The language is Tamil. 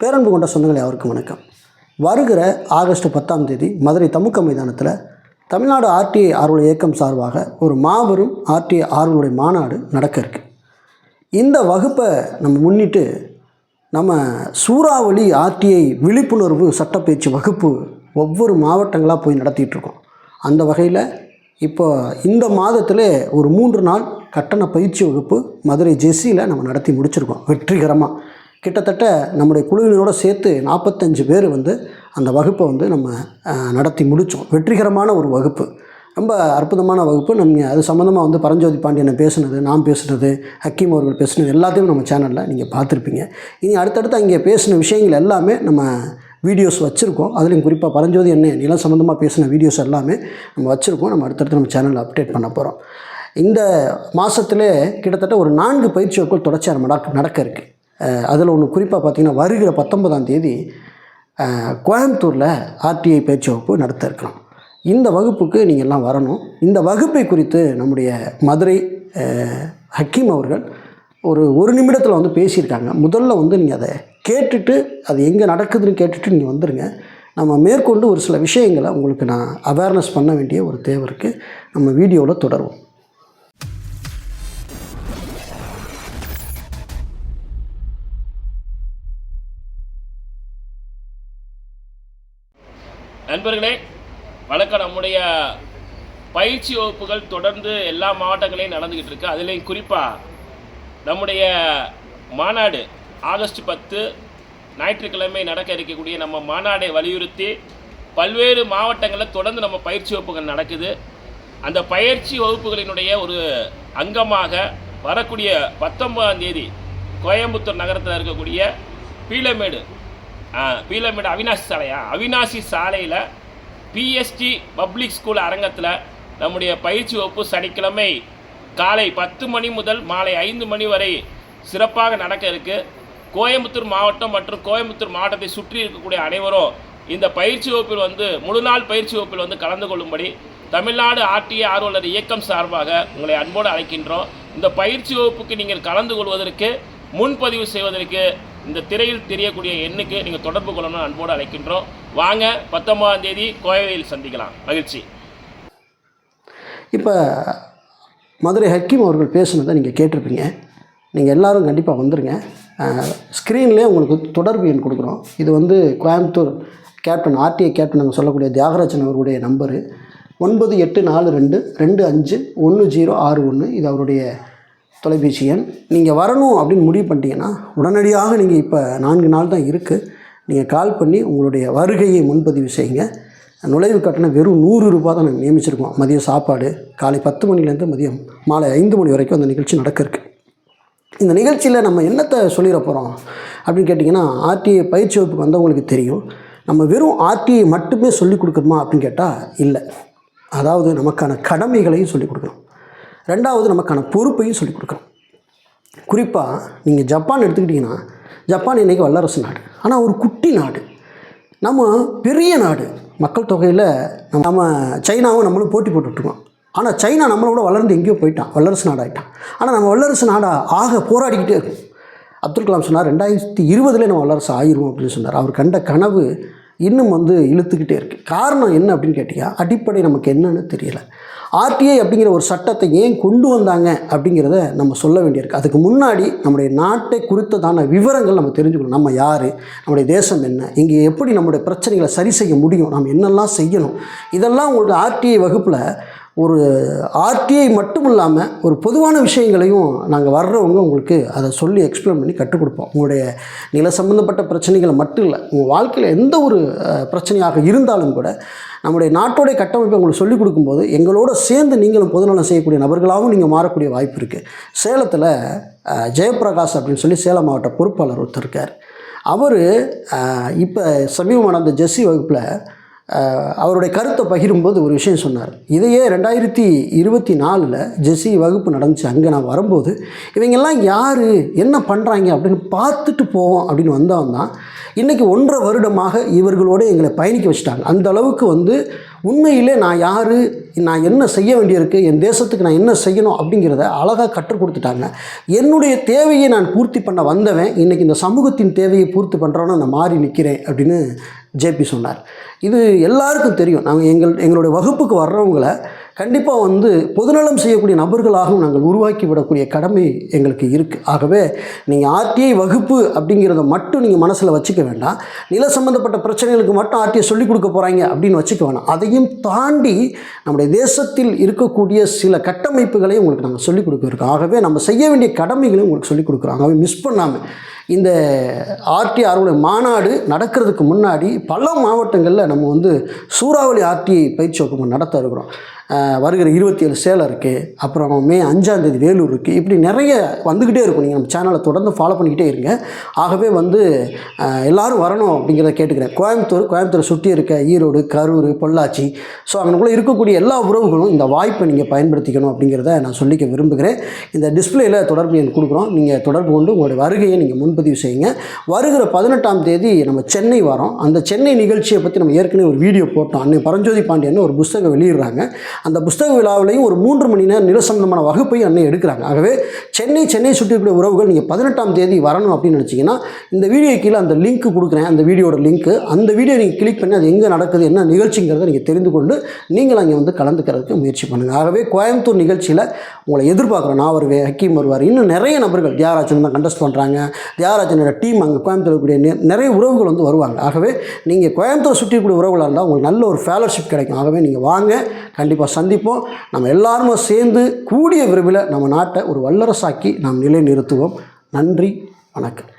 பேரன்பு கொண்ட சொந்தங்களை அவருக்கு வணக்கம். வருகிற ஆகஸ்ட் பத்தாம் தேதி மதுரை தமுக்க மைதானத்தில் தமிழ்நாடு ஆர்டிஐ ஆர்வலர் இயக்கம் சார்பாக ஒரு மாபெரும் ஆர்டிஐ ஆர்வலுடைய மாநாடு நடக்க இருக்கு. இந்த வகுப்பை நம்ம முன்னிட்டு நம்ம சூறாவளி ஆர்டிஐ விழிப்புணர்வு சட்டப்பயிற்சி வகுப்பு ஒவ்வொரு மாவட்டங்களாக போய் நடத்திட்டுருக்கோம் அந்த வகையில் இப்போ இந்த மாதத்தில் ஒரு மூன்று நாள் கட்டண பயிற்சி வகுப்பு மதுரை ஜெஸ்ஸியில் நம்ம நடத்தி முடிச்சிருக்கோம். வெற்றிகரமாக கிட்டத்தட்ட நம்முடைய குழுவினோட சேர்த்து நாற்பத்தஞ்சு பேர் வந்து அந்த வகுப்பை வந்து நம்ம நடத்தி முடித்தோம். வெற்றிகரமான ஒரு வகுப்பு. ரொம்ப அற்புதமான வகுப்பு. நம்ம அது சம்மந்தமாக வந்து பரஞ்சோதி பாண்டியனை பேசுனது நான் பேசுனது ஹக்கீம் அவர்கள் பேசுனது எல்லாத்தையும் நம்ம சேனலில் நீங்கள் பார்த்துருப்பீங்க. இனி அடுத்தடுத்து அங்கே பேசின விஷயங்கள் எல்லாமே நம்ம வீடியோஸ் வச்சுருக்கோம். அதுலேயும் குறிப்பாக பரஞ்சோதி என்ன நிலம் சம்மந்தமாக பேசின வீடியோஸ் எல்லாமே நம்ம வச்சுருக்கோம். நம்ம அடுத்தடுத்து நம்ம சேனலில் அப்டேட் பண்ண போகிறோம் இந்த மாதத்துலேயே கிட்டத்தட்ட ஒரு நான்கு பயிற்சி வகுப்புகள் தொடர்ச்சியாக நடக்க நடக்க இருக்குது அதில் ஒன்று குறிப்பாக பார்த்தீங்கன்னா வருகிற பத்தொன்பதாம் தேதி கோயம்புத்தூரில் ஆர்டிஐ பயிற்சி வகுப்பு நடத்த இருக்கிறோம் இந்த வகுப்புக்கு நீங்கள் எல்லாம் வரணும். இந்த வகுப்பை குறித்து நம்முடைய மதுரை ஹக்கீம் அவர்கள் ஒரு ஒரு நிமிடத்தில் வந்து பேசியிருக்காங்க. முதல்ல வந்து நீங்கள் அதை கேட்டுட்டு அது எங்கே நடக்குதுன்னு கேட்டுட்டு நீங்கள் வந்துடுங்க நம்ம மேற்கொண்டு ஒரு சில விஷயங்களை உங்களுக்கு நான் அவேர்னஸ் பண்ண வேண்டிய ஒரு தேவை இருக்குது நம்ம வீடியோவில் தொடருவோம். நண்பர்களே வணக்கம் நம்முடைய பயிற்சி வகுப்புகள் தொடர்ந்து எல்லா மாவட்டங்களையும் நடந்துக்கிட்டு இருக்கு. அதுலேயும் குறிப்பாக நம்முடைய மாநாடு ஆகஸ்ட் பத்து ஞாயிற்றுக்கிழமை நடக்க இருக்கக்கூடிய நம்ம மாநாடை வலியுறுத்தி பல்வேறு மாவட்டங்களில் தொடர்ந்து நம்ம பயிற்சி வகுப்புகள் நடக்குது. அந்த பயிற்சி வகுப்புகளினுடைய ஒரு அங்கமாக வரக்கூடிய பத்தொன்பதாம் தேதி கோயம்புத்தூர் நகரத்தில் இருக்கக்கூடிய பீலமேடு பீலமேடு அவினாசி சாலையா? அவினாசி சாலையில் பிஎஸ்டி பப்ளிக் ஸ்கூல் அரங்கத்தில் நம்முடைய பயிற்சி வகுப்பு சனிக்கிழமை காலை பத்து மணி முதல் மாலை ஐந்து மணி வரை சிறப்பாக நடக்க இருக்கு. கோயம்புத்தூர் மாவட்டம் மற்றும் கோயம்புத்தூர் மாவட்டத்தை சுற்றி இருக்கக்கூடிய அனைவரும் இந்த பயிற்சி வகுப்பில் வந்து முழு நாள் பயிற்சி வகுப்பில் வந்து கலந்து கொள்ளும்படி தமிழ்நாடு ஆர்டிஏ ஆர்வலர் இயக்கம் சார்பாக உங்களை அன்போடு அழைக்கின்றோம். இந்த பயிற்சி வகுப்புக்கு நீங்கள் கலந்து கொள்வதற்கு முன்பதிவு செய்வதற்கு இந்த திரையில் தெரியக்கூடிய எண்ணுக்கு நீங்கள் தொடர்பு கொள்ளணும்னு அன்போடு அழைக்கின்றோம். வாங்க பத்தொன்பதாம் தேதி கோவையில் சந்திக்கலாம். மகிழ்ச்சி. இப்போ மதுரை ஹக்கீம் அவர்கள் பேசுனதை நீங்கள் கேட்டிருப்பீங்க. நீங்கள் எல்லாரும் கண்டிப்பாக வந்துடுங்க ஸ்க்ரீன்லேயே உங்களுக்கு தொடர்பு எண் கொடுக்குறோம். இது வந்து கோயம்புத்தூர் கேப்டன் ஆர்டிஐ கேப்டன் நாங்கள் சொல்லக்கூடிய தியாகராஜன் அவர்களுடைய நம்பரு. ஒன்பது எட்டு நாலு ரெண்டு ரெண்டு அஞ்சு ஒன்று ஜீரோ ஆறு ஒன்று இது அவருடைய தொலைபேசி எண். நீங்கள் வரணும் அப்படின்னு முடிவு பண்ணிட்டீங்கன்னா உடனடியாக நீங்கள் இப்போ நான்கு நாள் தான் இருக்குது நீங்கள் கால் பண்ணி உங்களுடைய வருகையை முன்பதிவு செய்யுங்க. நுழைவு கட்டணம் வெறும் நூறு ரூபாய் தான் நாங்கள் நியமிச்சிருக்கோம். மதியம் சாப்பாடு காலை பத்து மணிலேருந்து மதியம் மாலை ஐந்து மணி வரைக்கும் அந்த நிகழ்ச்சி நடக்க இந்த நிகழ்ச்சியில் நம்ம என்னத்தை சொல்லிட போகிறோம் அப்படின்னு கேட்டிங்கன்னா ஆர்டிஐ பயிற்சி வகுப்புக்கு வந்தவங்களுக்கு தெரியும். நம்ம வெறும் ஆர்டிஐ மட்டுமே சொல்லிக் கொடுக்குறோமா அப்படின்னு கேட்டால் இல்லை. அதாவது நமக்கான கடமைகளையும் சொல்லிக் கொடுக்குறோம் ரெண்டாவது நமக்கான பொறுப்பையும் சொல்லிக் கொடுக்குறோம் குறிப்பாக நீங்கள் ஜப்பான் எடுத்துக்கிட்டிங்கன்னா ஜப்பான் இன்றைக்கி வல்லரசு நாடு. ஆனால் ஒரு குட்டி நாடு. நம்ம பெரிய நாடு. மக்கள் தொகையில் நம்ம சைனாவும் நம்மளும் போட்டி போட்டுட்ருக்கோம் ஆனால் சைனா நம்மளோட வளர்ந்து எங்கேயோ போயிட்டான். வல்லரசு நாடாகிட்டான் ஆனால் நம்ம வல்லரசு நாடாக ஆக போராடிக்கிட்டே இருக்கும். அப்துல் கலாம் சொன்னார் ரெண்டாயிரத்தி இருபதுல நம்ம வல்லரசு ஆயிரும் அப்படின்னு சொன்னார். அவர் கண்ட கனவு இன்னும் வந்து இழுத்துக்கிட்டே இருக்குது காரணம் என்ன அப்படின்னு கேட்டிங்கன்னா அடிப்படை நமக்கு என்னன்னு தெரியலை. ஆர்டிஐ அப்படிங்கிற ஒரு சட்டத்தை ஏன் கொண்டு வந்தாங்க அப்படிங்கிறத நம்ம சொல்ல வேண்டியிருக்கு. அதுக்கு முன்னாடி நம்முடைய நாட்டை குறித்ததான விவரங்கள் நம்ம தெரிஞ்சுக்கணும். நம்ம யார்? நம்முடைய தேசம் என்ன? இங்கே எப்படி நம்முடைய பிரச்சனைகளை சரி செய்ய முடியும்? நாம் என்னெல்லாம் செய்யணும்? இதெல்லாம் உங்களுக்கு ஆர்டிஐ வகுப்பில் ஒரு ஆர்டிஐ மட்டும் இல்லாமல் ஒரு பொதுவான விஷயங்களையும் நாங்கள் வர்றவங்க உங்களுக்கு அதை சொல்லி எக்ஸ்பிளைன் பண்ணி கற்றுக் கொடுப்போம் உங்களுடைய நில சம்மந்தப்பட்ட பிரச்சனைகளை மட்டும் இல்லை உங்கள் வாழ்க்கையில் எந்த ஒரு பிரச்சனையாக இருந்தாலும் கூட நம்முடைய நாட்டோடைய கட்டமைப்பை உங்களுக்கு சொல்லிக் கொடுக்கும்போது எங்களோட சேர்ந்து நீங்களும் பொதுநலம் செய்யக்கூடிய நபர்களாகவும் நீங்கள் மாறக்கூடிய வாய்ப்பு இருக்குது சேலத்தில் ஜெயபிரகாஷ் அப்படின்னு சொல்லி சேலம் மாவட்ட பொறுப்பாளர் ஒருத்தர் இருக்கார். அவர் இப்போ சமீபமான அந்த ஜெஸ்ஸி வகுப்பில் அவருடைய கருத்தை பகிரும்போது ஒரு விஷயம் சொன்னார். இதையே ரெண்டாயிரத்தி இருபத்தி நாலில் ஜெஸ்ஸி வகுப்பு நடந்துச்சு. அங்கே நான் வரும்போது இவங்கெல்லாம் யார்? என்ன பண்ணுறாங்க அப்படின்னு பார்த்துட்டு போவோம் அப்படின்னு வந்தவன் தான். இன்றைக்கி ஒன்றரை வருடமாக இவர்களோடு எங்களை பயணிக்க வச்சுட்டாங்க. அந்த அளவுக்கு வந்து உண்மையிலே நான் யார்? நான் என்ன செய்ய வேண்டியிருக்கு? என் தேசத்துக்கு நான் என்ன செய்யணும் அப்படிங்கிறத அழகாக கற்றுக் கொடுத்துட்டாங்க. என்னுடைய தேவையை நான் பூர்த்தி பண்ண வந்தவன் இன்றைக்கி இந்த சமூகத்தின் தேவையை பூர்த்தி பண்ணுறவன நான் மாறி நிற்கிறேன் அப்படின்னு ஜேபி சொன்னார். இது எல்லாருக்கும் தெரியும். நாங்கள் எங்கள் எங்களுடைய வகுப்புக்கு வர்றவங்களை கண்டிப்பாக வந்து பொதுநலம் செய்யக்கூடிய நபர்களாகவும் நாங்கள் உருவாக்கி விடக்கூடிய கடமை எங்களுக்கு இருக்குது ஆகவே நீங்கள் ஆர்டிஐ வகுப்பு அப்படிங்கிறத மட்டும் நீங்கள் மனசில் வச்சுக்க வேண்டாம். நில சம்மந்தப்பட்ட பிரச்சனைகளுக்கு மட்டும் ஆர்டிஐ சொல்லிக் கொடுக்க போகிறாங்க அப்படின்னு வச்சுக்க வேணாம். அதையும் தாண்டி நம்முடைய தேசத்தில் இருக்கக்கூடிய சில கட்டமைப்புகளையும் உங்களுக்கு நாங்கள் சொல்லிக் கொடுக்க ஆகவே நம்ம செய்ய வேண்டிய கடமைகளையும் உங்களுக்கு சொல்லிக் கொடுக்குறோம். ஆகவே மிஸ் பண்ணாமல் இந்த ஆர்டிஆருடைய மாநாடு நடக்கிறதுக்கு முன்னாடி பல மாவட்டங்களில் நம்ம வந்து சூறாவளி ஆர்டி பயிற்சி வகுப்பு நடத்த இருக்கிறோம். வருகிற இருபத்தி ஏழு சேலம் இருக்குது அப்புறம் மே அஞ்சாந்தேதி வேலூர் இருக்குது இப்படி நிறைய வந்துக்கிட்டே இருக்கும். நீங்கள் நம்ம சேனலை தொடர்ந்து ஃபாலோ பண்ணிக்கிட்டே இருங்க. ஆகவே வந்து எல்லோரும் எல்லாரும் வரணும் அப்படிங்கிறத கேட்டுக்கிறேன். கோயம்புத்தூர் கோயம்புத்தூர் சுற்றி இருக்க ஈரோடு கரூர் பொள்ளாச்சி. ஸோ அங்கனுக்குள்ளே இருக்கக்கூடிய எல்லா உறவுகளும் இந்த வாய்ப்பை நீங்கள் பயன்படுத்திக்கணும் அப்படிங்கிறத நான் சொல்லிக்க விரும்புகிறேன். இந்த டிஸ்பிளேயில் தொடர்பு எண் கொடுக்குறோம். நீங்கள் தொடர்பு கொண்டு உங்களுடைய வருகையை நீங்கள் முன்பதிவு செய்யுங்க. வருகிற பதினெட்டாம் தேதி நம்ம சென்னை வரோம். அந்த சென்னை நிகழ்ச்சியை பற்றி நம்ம ஏற்கனவே ஒரு வீடியோ போட்டோம். அன்னை பரஞ்சோதி பாண்டியன் ஒரு புஸ்தகம் வெளியிடுறாங்க. அந்த புஸ்தக விழாவிலையும் ஒரு மூன்று மணி நேரம் நிலசம்பந்தமான வகுப்பையும் அன்னை எடுக்கிறாங்க. ஆகவே சென்னை சென்னை சுற்றி உறவுகள் நீங்கள் பதினெட்டாம் தேதி வரணும் அப்படின்னு நினச்சிங்கன்னா இந்த வீடியோ கீழே அந்த லிங்க் கொடுக்குறேன். அந்த வீடியோட லிங்க்கு அந்த வீடியோ நீங்கள் கிளிக் பண்ணி அது எங்கே நடக்குது என்ன நிகழ்ச்சிங்கிறத நீங்கள் தெரிந்து கொண்டு நீங்கள் அங்கே வந்து கலந்துக்கிறதுக்கு முயற்சி பண்ணுங்கள் ஆகவே கோயம்புத்தூர் நிகழ்ச்சியில் உங்களை எதிர்பார்க்குறோம் நான் வருவேன் ஹக்கீம் வருவார். இன்னும் நிறைய நபர்கள் தியாகராஜன் தான் கண்டஸ்ட் பண்ணுறாங்க தியாகராஜனோட டீம் அங்கே கோயம்புத்தூர் இருக்கக்கூடிய நிறைய உறவுகள் வந்து வருவாங்க. ஆகவே நீங்கள் கோயம்புத்தூர் சுற்றி இருக்கக்கூடிய உறவுகளாக இருந்தால் உங்களுக்கு நல்ல ஒரு ஃபேலோஷிப் கிடைக்கும். ஆகவே நீங்கள் வாங்க கண்டிப்பாக சந்திப்போம். நம்ம எல்லாருமே சேர்ந்து கூடிய விரைவில் நம்ம நாட்டை ஒரு வல்லரசாக்கி நாம் நிலைநிறுத்துவோம். நன்றி வணக்கம்.